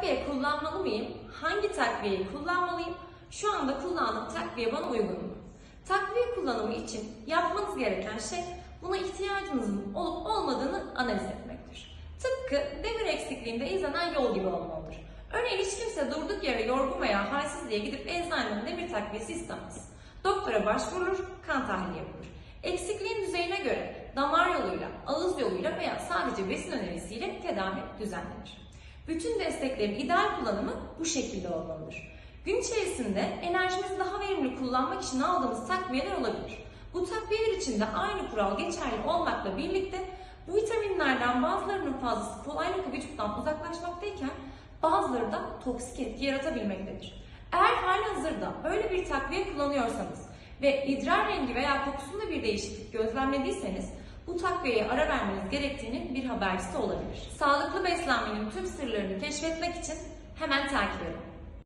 Takviye kullanmalı mıyım? Hangi takviyeyi kullanmalıyım? Şu anda kullandığım takviye bana uygun mu? Takviye kullanımı için yapmanız gereken şey buna ihtiyacınızın olup olmadığını analiz etmektir. Tıpkı demir eksikliğinde izlenen yol gibi olmalıdır. Örneğin hiç kimse durduk yere yorgun veya halsiz diye gidip eczaneden demir takviyesi istemez. Doktora başvurulur, kan tahlili yapılır. Eksikliğin düzeyine göre damar yoluyla, ağız yoluyla veya sadece besin önerisiyle tedavi düzenlenir. Bütün desteklerin ideal kullanımı bu şekilde olmalıdır. Gün içerisinde enerjimizi daha verimli kullanmak için aldığımız takviyeler olabilir. Bu takviyeler için de aynı kural geçerli olmakla birlikte bu vitaminlerden bazılarının fazlası kolaylıkla vücuttan uzaklaşmaktayken bazıları da toksik etki yaratabilmektedir. Eğer halihazırda böyle bir takviye kullanıyorsanız ve idrar rengi veya kokusunda bir değişiklik gözlemlediyseniz takviyeye ara vermeniz gerektiğinin bir habercisi olabilir. Sağlıklı beslenmenin tüm sırlarını keşfetmek için hemen takip edin.